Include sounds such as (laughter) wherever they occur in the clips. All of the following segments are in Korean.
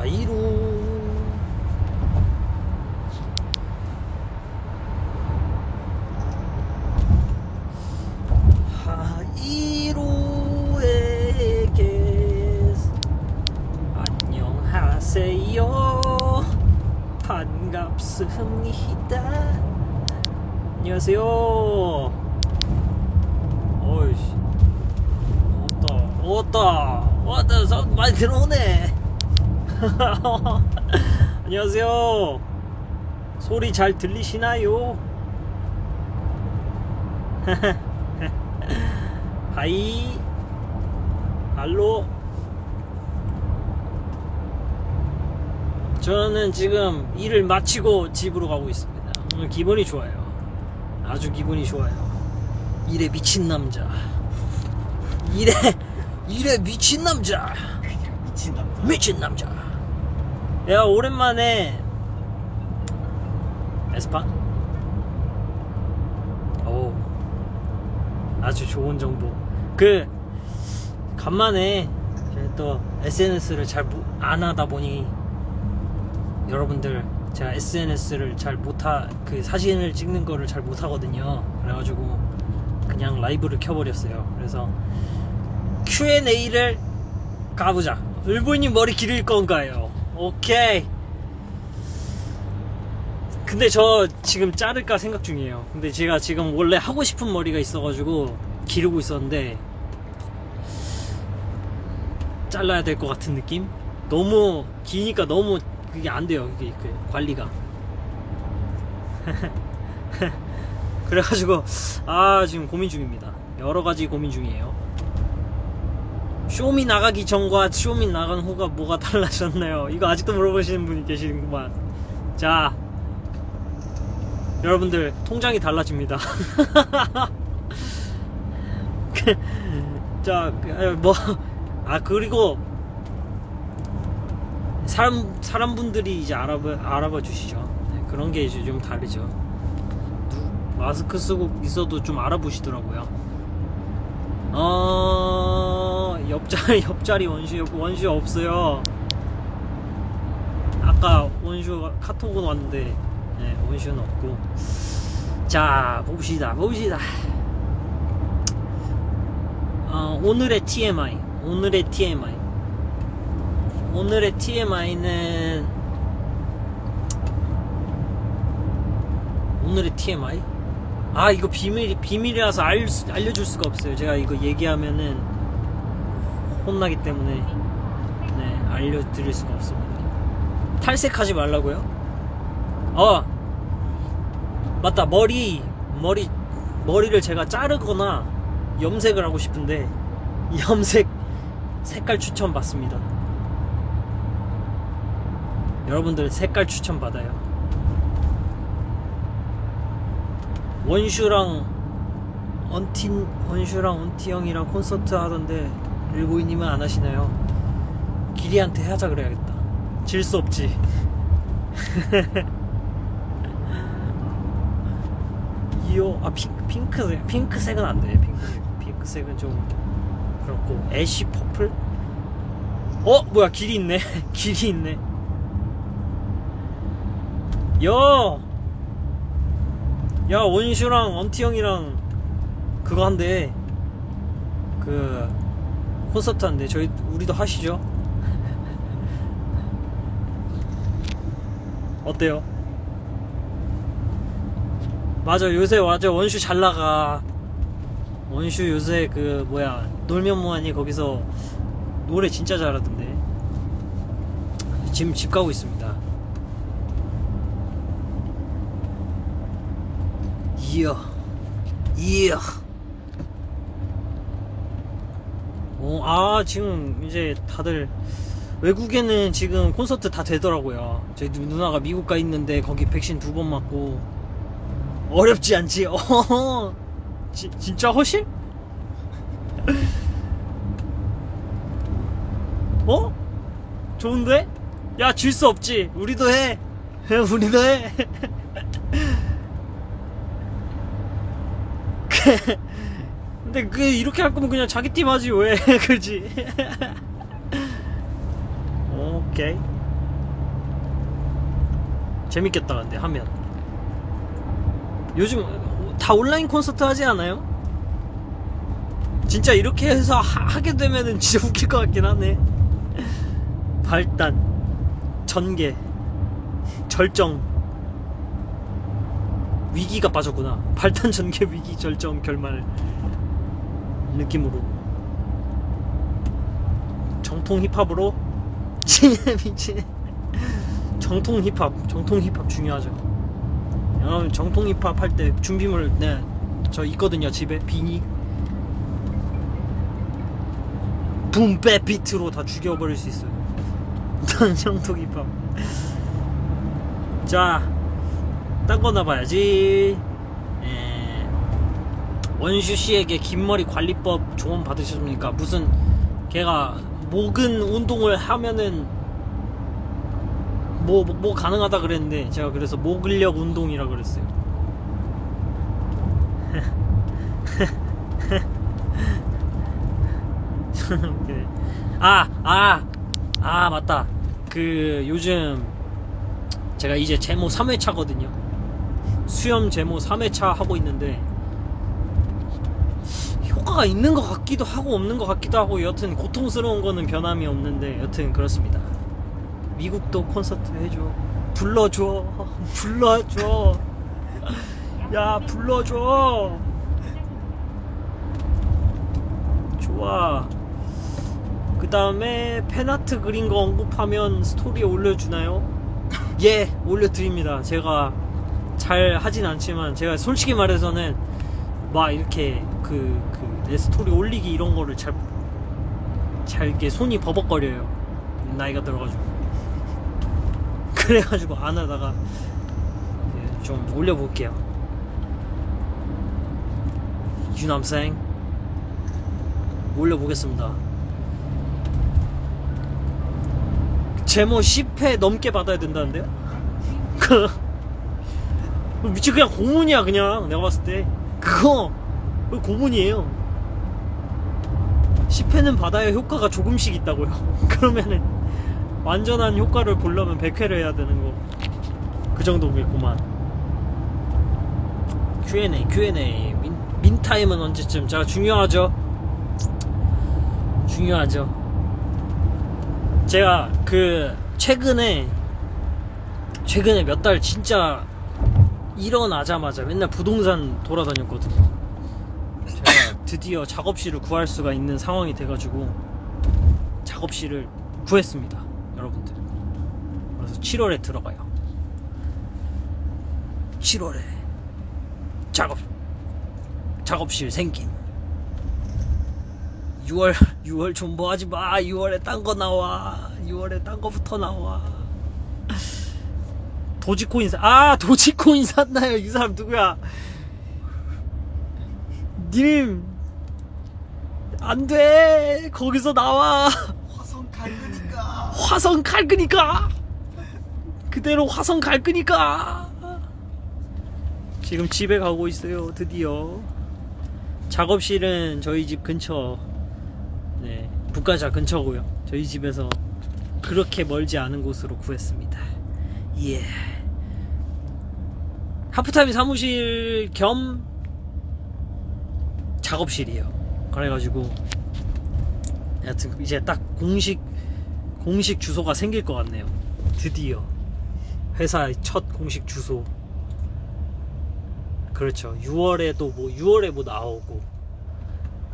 하이루 하이루에게 안녕하세요. 반갑습니다. 안녕하세요. 어이씨. 왔다 왔다 왔다 많이 들어오네 (laughs) 안녕하세요. 소리 잘 들리시나요? (laughs) 하이. 알로. 저는 지금 일을 마치고 집으로 가고 있습니다. 오늘 기분이 좋아요. 아주 기분이 좋아요. 일에 미친 남자. 일에 일에 미친 남자. 미친 남자. 미친 남자 야 오랜만에. 에스파? 오 아주 좋은 정보. 그 간만에 또 SNS를 잘 안 하다 보니 여러분들 제가 SNS를 잘 못하 그 사진을 찍는 거를 잘 못하거든요. 그래가지고 그냥 라이브를 켜버렸어요. 그래서 Q&A를 가보자. 울보님 머리 기를 건가요? 오케이. 근데 저 지금 자를까 생각 중이에요. 근데 제가 지금 원래 하고 싶은 머리가 있어가지고 기르고 있었는데 잘라야 될 것 같은 느낌? 너무 기니까 너무 그게 안 돼요 그게 그 관리가. (laughs) 그래가지고 아 지금 고민 중입니다. 여러 가지 고민 중이에요 쇼미 나가기 전과 쇼미 나간 후가 뭐가 달라졌나요? 이거 아직도 물어보시는 분이 계시는구만. 자, 여러분들 통장이 달라집니다. (laughs) 그, 자, 그, 뭐, 아 그리고 사람 사람 분들이 이제 알아봐 알아봐 주시죠. 네, 그런 게 이제 좀 다르죠. 누- 마스크 쓰고 있어도 좀 알아보시더라고요. 어 옆자리 (laughs) 옆자리 원슈 원슈 없어요. 아까 원슈 카톡은 왔는데 네, 원슈는 없고. 자 봅시다 봅시다. 어, 오늘의 TMI 오늘의 TMI 오늘의 TMI는 오늘의 TMI 아 이거 비밀 비밀이라서 알, 수- 알려줄 수가 없어요. 제가 이거 얘기하면은 혼나기 때문에 네 알려드릴 수가 없습니다. 탈색하지 말라고요? 어 맞다 머리 머리 머리를 제가 자르거나 염색을 하고 싶은데 염색 색깔 추천 받습니다. 여러분들 색깔 추천 받아요. 원슈랑 언틴 원슈랑 언티 형이랑 콘서트 하던데 일보이님은 안 하시나요? 기리한테 하자 그래야겠다. 질 수 없지. (laughs) 이요 아 핑크 핑크색 핑크색은 안 돼. 핑크 핑크색은 좀 그렇고 애쉬 퍼플? 어 뭐야 길이 있네. (laughs) 길이 있네. 야야 원슈랑 언티 형이랑 그거 한대 그 콘서트 한대 저희 우리도 하시죠? 어때요? 맞아 요새 맞아. 원슈 잘 나가. 원슈 요새 그 뭐야 놀면 뭐하니 거기서 노래 진짜 잘하던데. 지금 집 가고 있습니다. 이야 이야 어, 아 지금 이제 다들 외국에는 지금 콘서트 다 되더라고요 저희 누- 누나가 미국 가 있는데 거기 백신 두 번 맞고 어렵지 않지 (laughs) 어 지, 진짜 허실? 어? 좋은데? 야 질 수 없지 우리도 해 (laughs) 우리도 해 (laughs) 근데 그 이렇게 할 거면 그냥 자기 팀 하지 왜? (laughs) 그지? 오케이. 재밌겠다 근데 하면. 요즘 다 온라인 콘서트 하지 않아요? 진짜 이렇게 해서 하, 게 되면은 진짜 (laughs) 웃길 것 같긴 하네. 발단 전개 절정. 위기가 빠졌구나. 발단 전개 위기 절정 결말 느낌으로. 정통 힙합으로? 미친 정통 힙합 정통 힙합 중요하죠. 여러분 정통 힙합 할 때 준비물 네저 있거든요 집에. 비니. 붐배 비트로 다 죽여버릴 수 있어요. 정통 힙합. 자 딴 거 나 봐야지. 에, 원슈 씨에게 긴 머리 관리법 조언 받으셨습니까 무슨 걔가 목은 운동을 하면은 뭐, 뭐, 뭐 가능하다 그랬는데 제가 그래서 목 근력 운동이라 그랬어요. 그, (laughs) 아, 아, 아, 맞다. 그, 요즘, 제가 이제 제모 3회차거든요. 수염 제모 3회차 하고 있는데, 효과가 있는 것 같기도 하고 없는 것 같기도 하고 여튼 고통스러운 거는 변함이 없는데 여튼 그렇습니다. 미국도 콘서트 해줘. 불러줘. (laughs) 불러줘. (laughs) 야 불러줘. 좋아. 그 다음에 팬아트 그린 거 언급하면 스토리에 올려주나요? (laughs) 예 올려드립니다. 제가 잘 하진 않지만 제가 솔직히 말해서는 막 이렇게 그, 그, 내 스토리 올리기 이런 거를 잘, 잘 이렇게 손이 버벅거려요. 나이가 들어가지고. (laughs) 그래가지고 안 하다가 좀 올려볼게요. 유남생 올려보겠습니다. 제모 10회 넘게 받아야 된다는데요? (laughs) 그 미치 그냥 고문이야 그냥 내가 봤을 때 그거 고문이에요 10회는 받아야 효과가 조금씩 있다고요. (laughs) 그러면은 완전한 효과를 보려면 100회를 해야 되는 거. 그 정도겠구만. Q&A Q&A 민, 민타임은 언제쯤? 제가 중요하죠? 중요하죠. 제가 그 최근에 최근에 몇 달 진짜 일어나자마자 맨날 부동산 돌아다녔거든요. 드디어 작업실을 구할 수가 있는 상황이 돼가지고 작업실을 구했습니다. 여러분들. 그래서 7월에 들어가요. 7월에 작업 작업실 생김. 6월 6월 존버하지 마. 6월에 딴 거 나와. 6월에 딴 거부터 나와. 도지코인 사, 아, 도지코인 샀나요? 이 사람 누구야? 님, 안 돼. 거기서 나와. 화성 갈 거니까 화성 갈 거니까. 그대로 화성 갈 거니까. 지금 집에 가고 있어요. 드디어. 작업실은 저희 집 근처, 네, 북가자 근처고요. 저희 집에서 그렇게 멀지 않은 곳으로 구했습니다. 예. 하프타임 사무실 겸 작업실이에요. 그래가지고 여튼 이제 딱 공식 공식 주소가 생길 것 같네요. 드디어 회사의 첫 공식 주소. 그렇죠. 6월에도 뭐 6월에 뭐 나오고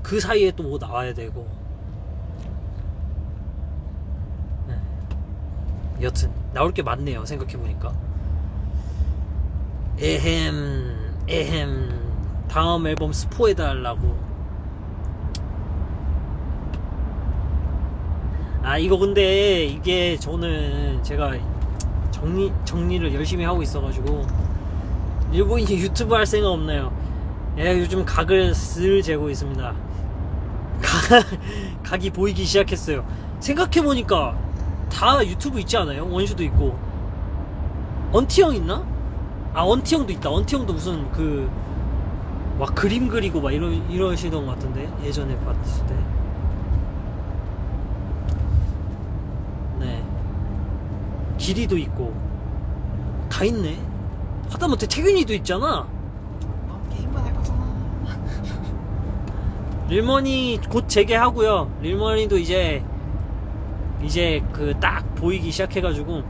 그 사이에 또 뭐 나와야 되고. 네. 여튼 나올 게 많네요. 생각해 보니까. 에헴 에헴 다음 앨범 스포해 달라고 아 이거 근데 이게 저는 제가 정리 정리를 열심히 하고 있어가지고 일본인이 유튜브 할 생각 없나요? 예 요즘 각을 슬 재고 있습니다 각, (laughs) 각이 보이기 시작했어요 생각해 보니까 다 유튜브 있지 않아요? 원슈도 있고 언티 형 있나? 아 언티 형도 있다 언티 형도 무슨 그 막 그림 그리고 막 이러, 이러시던 것 같은데 예전에 봤을 때 네. 길이도 있고 다 있네. 하다못해 태균이도 있잖아. 넌 게임만 할 거잖아. (laughs) 릴머니 곧 재개하고요. 릴머니도 이제 이제 그 딱 보이기 시작해가지고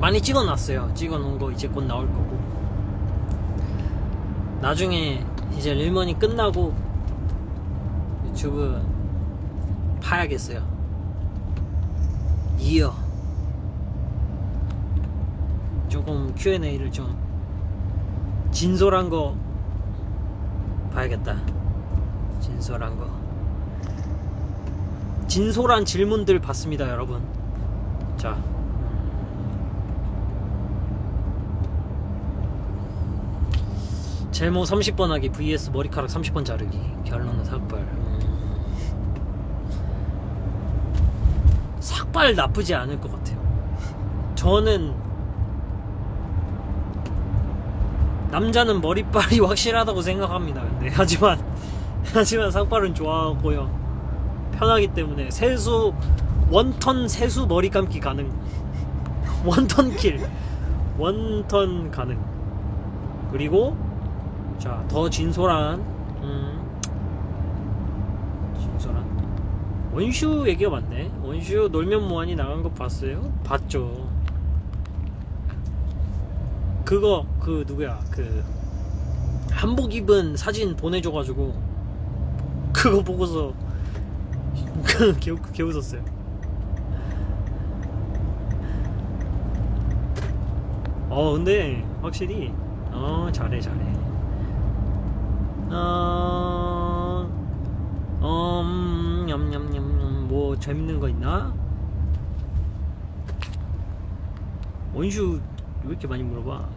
많이 찍어놨어요. 찍어놓은 거 이제 곧 나올 거고. 나중에 이제 릴머니 끝나고 유튜브 파야겠어요. 이어 조금 Q&A를 좀 진솔한 거 봐야겠다. 진솔한 거. 진솔한 질문들 받습니다, 여러분. 자. 제모 30번 하기 vs 머리카락 30번 자르기. 결론은 삭발. 음. 삭발 나쁘지 않을 것 같아요. 저는 남자는 머리빨이 (laughs) 확실하다고 생각합니다. 근데 하지만 (laughs) 하지만 삭발은 좋아하고요. 편하기 때문에 세수 원턴 세수 머리 감기 가능. (laughs) 원턴 킬. 원턴 가능. 그리고 자, 더 진솔한 음, 진솔한 원슈 얘기가 많네. 원슈 놀면 뭐하니 나간 거 봤어요? 봤죠. 그거 그 누구야 그 한복 입은 사진 보내줘가지고 그거 보고서 그 (laughs) 개, 개 웃었어요. 어 근데 확실히 어 잘해 잘해. 어, 어, 음, 냠냠냠 뭐 재밌는 거 있나? 원슈 왜 이렇게 많이 물어봐?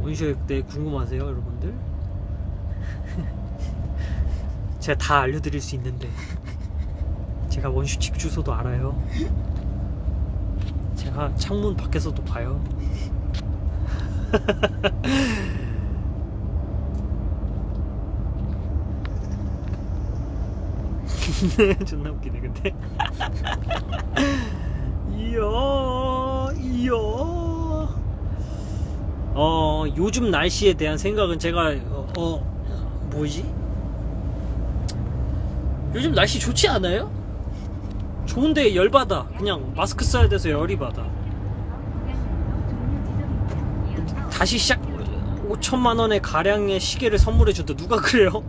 원슈에 대해 궁금하세요, 여러분들? (laughs) 제가 다 알려드릴 수 있는데 제가 원슈 집 주소도 알아요. 제가 창문 밖에서도 봐요. (laughs) 존나 웃기네 근데 (laughs) 이야 이야 어 요즘 날씨에 대한 생각은 제가 어, 어 뭐지 요즘 날씨 좋지 않아요? 좋은데 열받아 그냥 마스크 써야 돼서 열이 받아 다시 시작 5천만 원의 가량의 시계를 선물해 줬다 누가 그래요?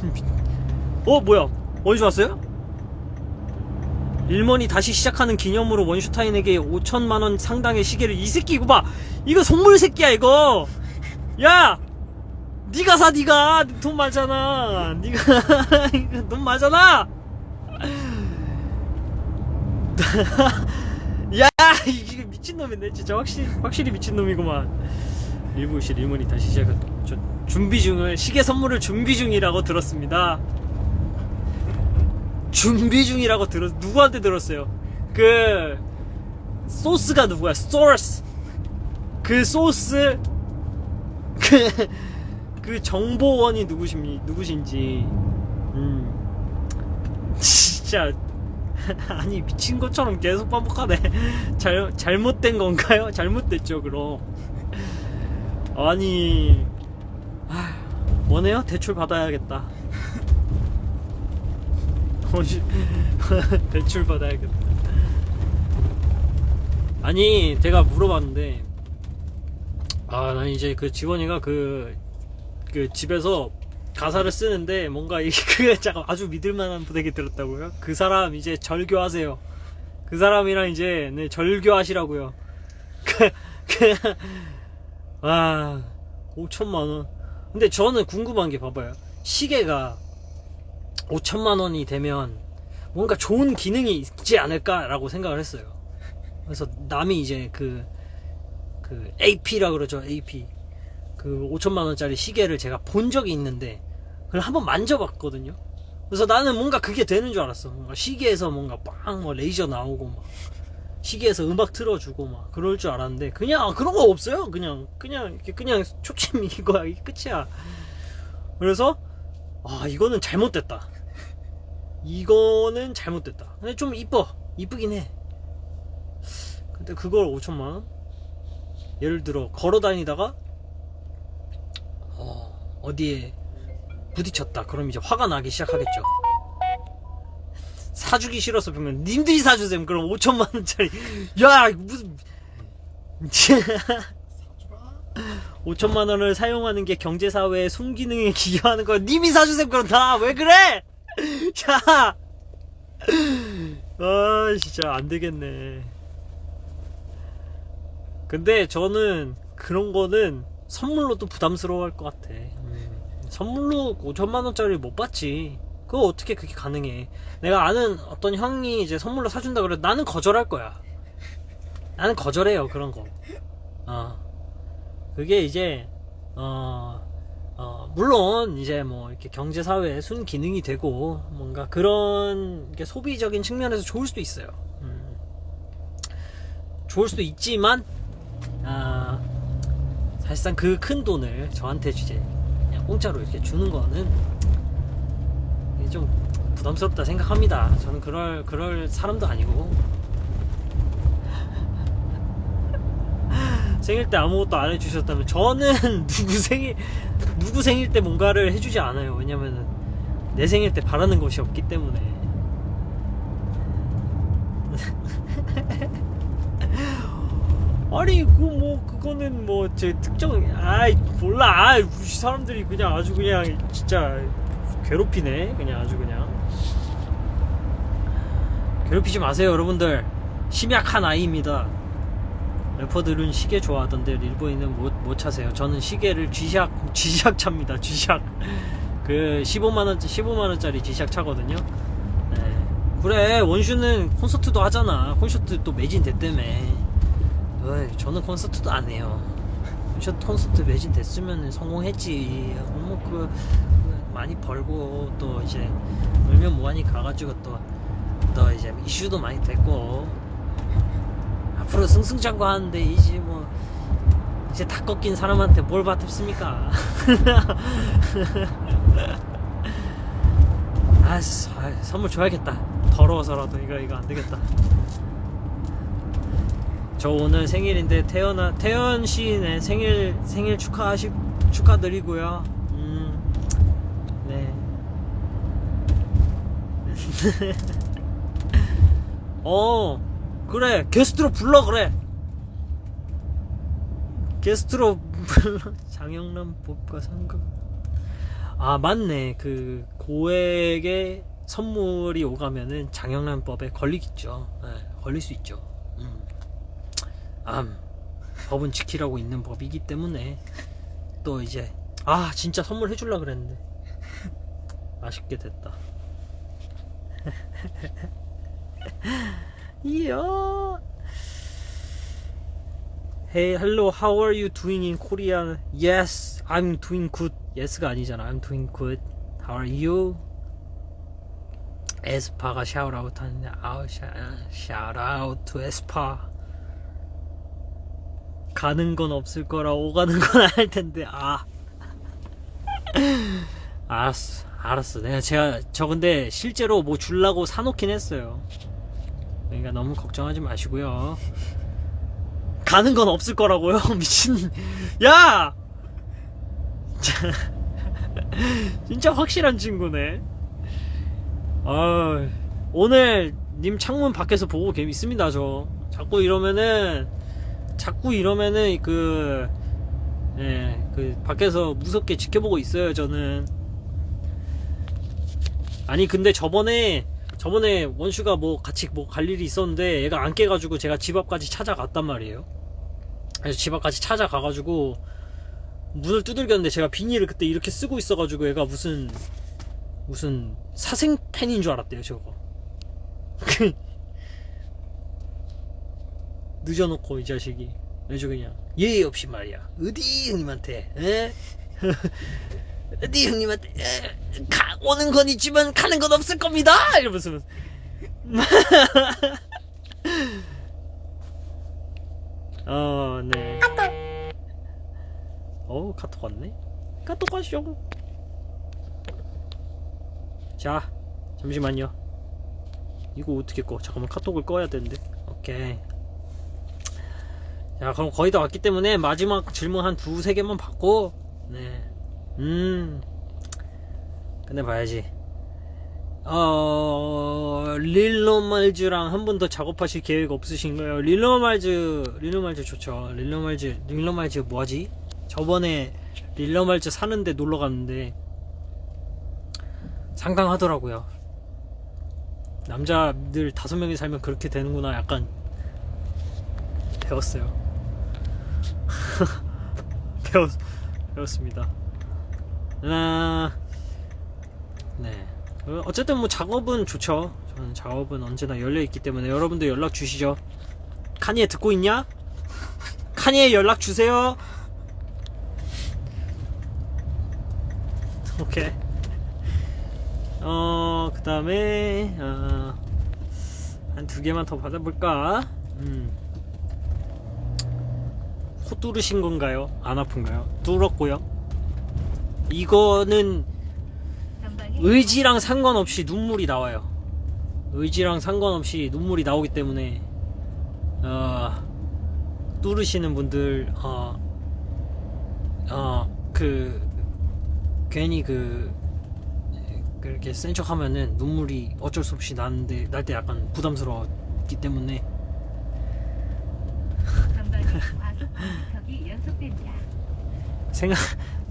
(laughs) 어 뭐야 원슈 왔어요? 일본이 다시 시작하는 기념으로 원슈타인에게 5천만 원 상당의 시계를 이 새끼 이거 봐. 이거 선물 새끼야 이거. 야! 니가 사 니가. 돈 많잖아. 니가 (laughs) 돈 많잖아. (laughs) 야 이게 미친놈이네 진짜. 확실히 확실히 미친놈이구만. 일부시 일본이 다시 시작했다 저 준비 중을 시계 선물을 준비 중이라고 들었습니다 준비 중이라고 들었 누구한테 들었어요? 그 소스가 누구야? 소스 그 소스 그, 그 정보원이 누구십니 누구신지. 음. 진짜. (laughs) 아니 미친 것처럼 계속 반복하네. (laughs) 잘 잘못된 건가요? (laughs) 잘못됐죠 그럼. 아니 아, 뭐네요? 대출 받아야겠다 뭐지? (laughs) 대출 받아야겠다. 아니, 제가 물어봤는데, 아, 난 이제 그 직원이가 그, 그 집에서 가사를 쓰는데 뭔가 이게 그 잠깐 아주 믿을만한 부대기 들었다고요? 그 사람 이제 절교하세요. 그 사람이랑 이제 네, 절교하시라고요. (laughs) 그, 그, 아, 5천만 원. 근데 저는 궁금한 게 봐봐요. 시계가 5천만 원이 되면 뭔가 좋은 기능이 있지 않을까라고 생각을 했어요. 그래서 남이 이제 그, 그 AP라 그러죠, AP. 그 5천만 원짜리 시계를 제가 본 적이 있는데, 그걸 한번 만져봤거든요. 그래서 나는 뭔가 그게 되는 줄 알았어. 뭔가 시계에서 뭔가 빵, 뭐 레이저 나오고 막. 시계에서 음악 틀어주고 막 그럴 줄 알았는데 그냥 그런 거 없어요 그냥 그냥 그냥 초침 이거야 (laughs) 끝이야 그래서 아 이거는 잘못됐다 이거는 잘못됐다 근데 좀 이뻐 이쁘긴 해 근데 그걸 5천만 원? 예를 들어 걸어 다니다가 어, 어디에 부딪혔다. 그럼 이제 화가 나기 시작하겠죠. 사주기 싫어서 그러면 님들이 사주세요. 그럼 5천만 원짜리. (laughs) 야 무슨 (laughs) 사주라 5천만 원을 사용하는 게 경제사회의 순기능에 기여하는 거야. 님이 사주세요. 그럼 다 왜 그래? (laughs) 야, 아 진짜 안 되겠네. 근데 저는 그런 거는 선물로 또 부담스러워 할 것 같아. 음, 선물로 5천만 원짜리 못 받지. 그거 어떻게 그게 가능해? 내가 아는 어떤 형이 이제 선물로 사준다 그래 나는 거절할 거야. 나는 거절해요 그런 거. 어. 그게 이제 어, 어, 물론 이제 뭐 이렇게 경제 사회의 순 기능이 되고 뭔가 그런 게 소비적인 측면에서 좋을 수도 있어요. 음. 좋을 수도 있지만 아, 사실상 그 큰 돈을 저한테 이제 공짜로 이렇게 주는 거는 좀 부담스럽다 생각합니다. 저는 그럴 그럴 사람도 아니고 생일 때 아무것도 안 해주셨다면 저는 (laughs) 누구 생일 누구 생일 때 뭔가를 해주지 않아요. 왜냐면은 내 생일 때 바라는 것이 없기 때문에. (laughs) 아니 그 뭐 그거는 뭐 제 특정 아이 몰라. 아이 사람들이 그냥 아주 그냥 진짜 괴롭히네. 그냥 아주 그냥. 괴롭히지 마세요 여러분들. 심약한 아이입니다 래퍼들은 시계 좋아하던데 일본인은 못, 못 차세요. 저는 시계를 G샥, G샥 (laughs) 찹니다. G샥. 그 15만원, 15만원짜리 G샥 차거든요. 네. 그래, 원슈는 콘서트도 하잖아. 콘서트 또 매진됐다며. 어이, 저는 콘서트도 안 해요. 콘서트, 매진됐으면 성공했지. 어머, 그, 그 많이 벌고, 또 이제, 울면 뭐하니 가가지고 또, 또 이제 이슈도 많이 됐고, 앞으로 승승장구하는데 이제 뭐 이제 다 꺾인 사람한테 뭘 받습니까? (laughs) 아, 씨, 아, 선물 줘야겠다. 더러워서라도 이거 이거 안 되겠다. 저 오늘 생일인데 태연아 태연 시인의 생일 생일 축하하시 축하드리고요. 음, 네. (laughs) 어. 그래 게스트로 불러 그래. 게스트로 불러. (laughs) 장영란 법과 상금. 아 맞네. 그 고액의 선물이 오가면은 장영란법에 걸리겠죠. 네, 걸릴 수 있죠. 음. 암. 법은 지키라고 있는 법이기 때문에 또 이제 아 진짜 선물 해줄라 그랬는데. (laughs) 아쉽게 됐다 (laughs) Yeah. Hey, hello. How are you doing in Korea? Yes, I'm doing good. Yes가 아니잖아. I'm doing good. How are you? 에스파가 샤웃아웃 하는데 아우 샤웃아웃 to 에스파 가는 건 없을 거라 오가는 건알 텐데 아 알았어 알았어 내가 제가 저 근데 실제로 뭐 줄라고 사놓긴 했어요 그러니까 너무 걱정하지 마시고요. 가는 건 없을 거라고요. (laughs) 미친. 야! (laughs) 진짜 확실한 친구네. 아, 오늘 님 창문 밖에서 보고 개 있습니다, 저. 자꾸 이러면은 자꾸 이러면은 그 예, 그 밖에서 무섭게 지켜보고 있어요, 저는. 아니 근데 저번에 저번에 원슈가 뭐 같이 뭐 갈 일이 있었는데 얘가 안 깨가지고 제가 집 앞까지 찾아갔단 말이에요. 그래서 집 앞까지 찾아가가지고 문을 두들겼는데 제가 비닐을 그때 이렇게 쓰고 있어가지고 얘가 무슨 무슨 사생팬인 줄 알았대요 저거. (laughs) 늦어놓고 이 자식이 아주 그냥 예의 없이 말이야 어디 형님한테 에? (laughs) 어디 형님한테 에, 가, 오는 건 있지만 가는 건 없을 겁니다 이러면서 (laughs) 어, 네. 어, 카톡 왔네. 카톡 왔쇼. 자, 잠시만요. 이거 어떻게 꺼? 잠깐만 카톡을 꺼야 되는데. 오케이. 자, 그럼 거의 다 왔기 때문에 마지막 질문 한 두세 개만 받고, 네. 음. 끝내봐야지. 어, 릴로말즈랑 한 번 더 작업하실 계획 없으신가요? 릴로말즈, 릴로말즈 좋죠. 릴로말즈, 릴로말즈 뭐하지? 저번에 릴로말즈 사는데 놀러 갔는데, 상강하더라고요. 남자들 다섯 명이 살면 그렇게 되는구나. 약간, 배웠어요. (laughs) 배웠, 배웠습니다. 아, 네. 어, 어쨌든 뭐 작업은 좋죠. 저는 작업은 언제나 열려 있기 때문에 여러분들 연락 주시죠. 카니에 듣고 있냐? 카니에 연락 주세요. 오케이. 어, 그 다음에, 어, 한두 개만 더 받아볼까? 음. 코 뚫으신 건가요? 안 아픈가요? 뚫었고요. 이거는 의지랑 상관없이 눈물이 나와요. 의지랑 상관없이 눈물이 나오기 때문에 어, 뚫으시는 분들 어, 어, 그 괜히 그 그렇게 센 척하면은 눈물이 어쩔 수 없이 나는데 날 때 약간 부담스러웠기 때문에. 생각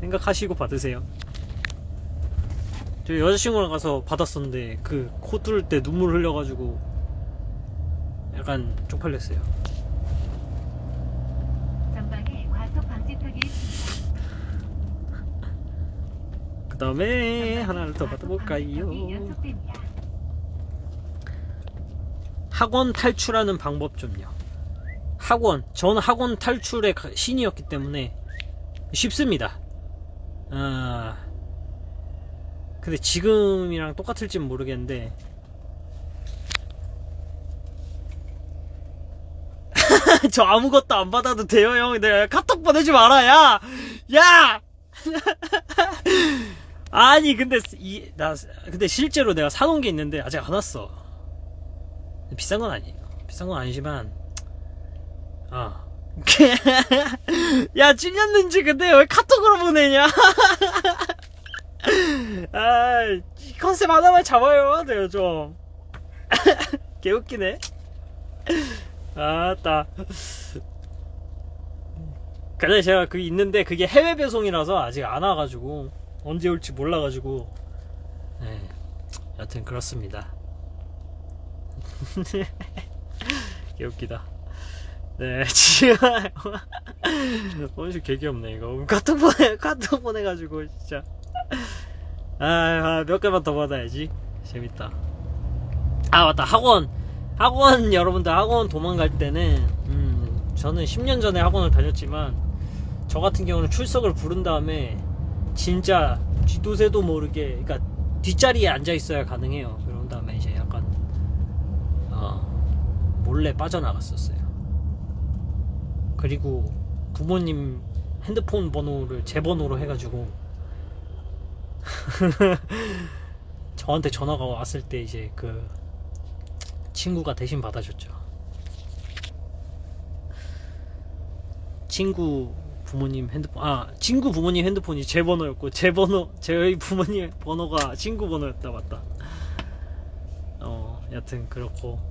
생각하시고 받으세요. 저 여자친구랑 가서 받았었는데 그 코 뚫을 때 눈물 흘려가지고 약간 쪽팔렸어요. 전방에 과속 방지턱이 있습니다. 그 다음에 하나를 더 과속 받아볼까요? 방지턱이 연속됩니다. 학원 탈출하는 방법 좀요. 학원, 저는 학원 탈출의 가- 신이었기 때문에 쉽습니다. 아, 근데 지금이랑 똑같을진 모르겠는데. (laughs) 저 아무것도 안 받아도 돼요 형. 내가 카톡 보내지 마라 야! 야! (laughs) 아니 근데 이, 나 근데 실제로 내가 사놓은 게 있는데 아직 안 왔어. 비싼 건 아니에요. 비싼 건 아니지만 아 (laughs) 야, 찔렸는지 근데 왜 카톡으로 보내냐? (laughs) 아, 이 컨셉 하나만 잡아요, 돼요, 좀. (laughs) 개웃기네. 아따. 근데 제가 그게 있는데 그게 해외 배송이라서 아직 안 와가지고 언제 올지 몰라가지고 네, 여튼 그렇습니다. 개웃기다. 네, (laughs) 지금 오늘 개귀엽네 이거 카톡 보내 카톡 보내가지고 진짜 아 몇 개만 더 받아야지 재밌다. 아 맞다 학원 학원 여러분들 학원 도망갈 때는 음 저는 10년 전에 학원을 다녔지만 저 같은 경우는 출석을 부른 다음에 진짜 쥐도새도 모르게 그러니까 뒷자리에 앉아 있어야 가능해요. 그런 다음에 이제 약간 어 몰래 빠져나갔었어요. 그리고 부모님 핸드폰 번호를 제 번호로 해가지고 (laughs) 저한테 전화가 왔을 때 이제 그 친구가 대신 받아줬죠. 친구 부모님 핸드폰 아 친구 부모님 핸드폰이 제 번호였고 제 번호 저희 부모님 번호가 친구 번호였다 맞다. 어 여튼 그렇고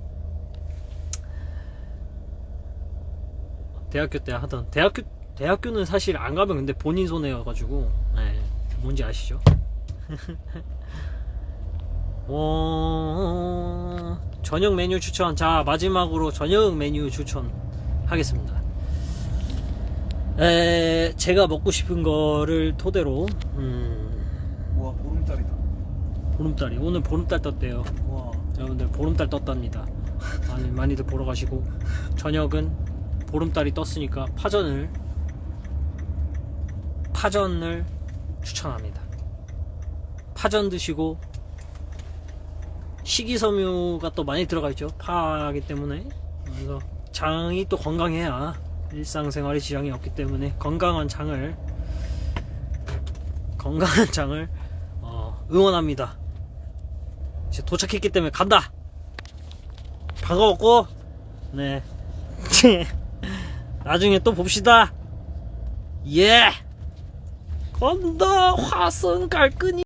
대학교 때 하던 대학교 대학교는 사실 안 가면 근데 본인 손해여가지고 네, 뭔지 아시죠? (laughs) 어, 저녁 메뉴 추천 자 마지막으로 저녁 메뉴 추천 하겠습니다. 에, 제가 먹고 싶은 거를 토대로 음, 와 보름달이다. 보름달이 오늘 보름달 떴대요. 와 여러분들 보름달 떴답니다. 많이 많이들 보러 가시고 저녁은 보름달이 떴으니까 파전을 파전을 추천합니다. 파전 드시고 식이섬유가 또 많이 들어가 있죠. 파기 때문에 그래서 장이 또 건강해야 일상생활에 지장이 없기 때문에 건강한 장을 건강한 장을 어, 응원합니다. 이제 도착했기 때문에 간다. 반가웠고, 네. (laughs) 나중에 또 봅시다. 예. 건더 화성 갈끈이